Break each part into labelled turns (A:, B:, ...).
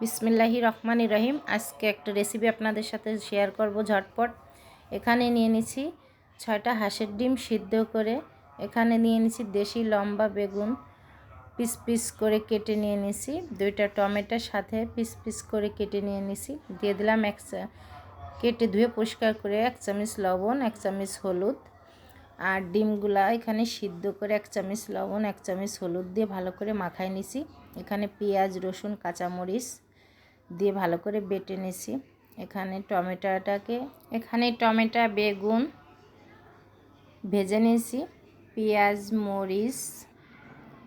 A: বিসমিল্লাহি রহমান রহিম। আজকে একটা রেসিপি আপনাদের সাথে শেয়ার করব ঝটপট। এখানে নিয়ে নিছি ছয়টা হাঁসের ডিম সিদ্ধ করে। এখানে নিয়ে নিছি দেশি লম্বা বেগুন। পিস পিস করে কেটে নিয়ে নিছি। দুইটা টমেটোর সাথে পিস পিস করে কেটে নিয়ে নিছি। দিয়ে দিলাম এক কেটে ধুয়ে পরিষ্কার করে এক চামচ লবণ, এক চামচ হলুদ। আর ডিমগুলা এখানে সিদ্ধ করে এক চামচ লবণ, এক চামচ হলুদ দিয়ে ভালো করে মাখায় নিছি। এখানে পেঁয়াজ, রসুন, কাঁচামরিচ দিয়ে ভালো করে বেটে নিছি। এখানে টমেটোটাকে, এখানে টমেটো, বেগুন ভেজে নিয়েছি পেঁয়াজ, মরিচ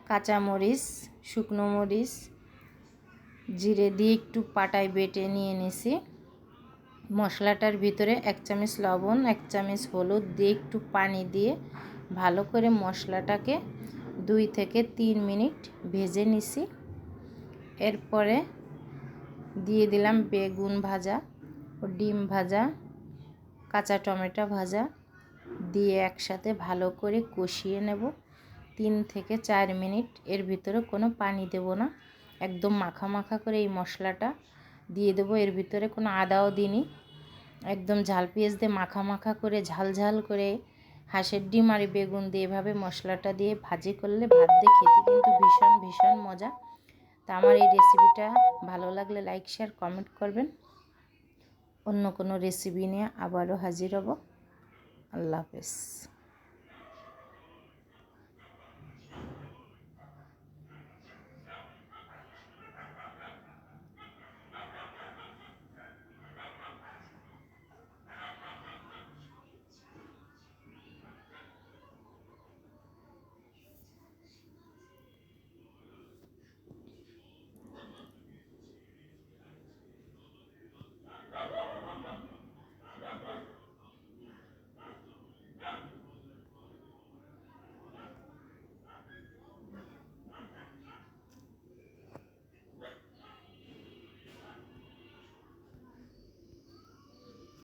A: কাঁচামরিচ শুকনো মরিচ, জিরে দিয়ে একটু পাটায় বেটে নিয়ে নিছি। মশলাটার ভিতরে এক চামচ লবণ, এক চামচ হলুদ দিয়ে একটু পানি দিয়ে ভালো করে মশলাটাকে দুই থেকে তিন মিনিট ভেজে নিছি। এরপরে দিয়ে দিলাম বেগুন ভাজা ও ডিম ভাজা, কাঁচা টমেটো ভাজা দিয়ে একসাথে ভালো করে কষিয়ে নেব। তিন থেকে চার মিনিট এর ভিতরে কোনো পানি দেব না। একদম মাখা মাখা করে এই মশলাটা দিয়ে দেবো। এর ভিতরে কোনো আদাও দিইনি। একদম ঝাল পেঁয়াজ দিয়ে মাখা মাখা করে ঝাল ঝাল করে হাঁসের ডিম আর বেগুন দিয়ে এভাবে মশলাটা দিয়ে ভাজি করলে ভাত দিয়ে খেতে কিন্তু ভীষণ ভীষণ মজা। তা আমার এই রেসিপিটা ভালো লাগলে লাইক শেয়ার কমেন্ট করবেন। অন্য কোনো রেসিপি নিয়ে আবারও হাজির হব। আল্লাহ হাফেজ।